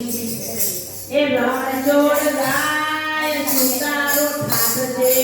એ રણછોડ ગાય સુતારો ઠાઠ છે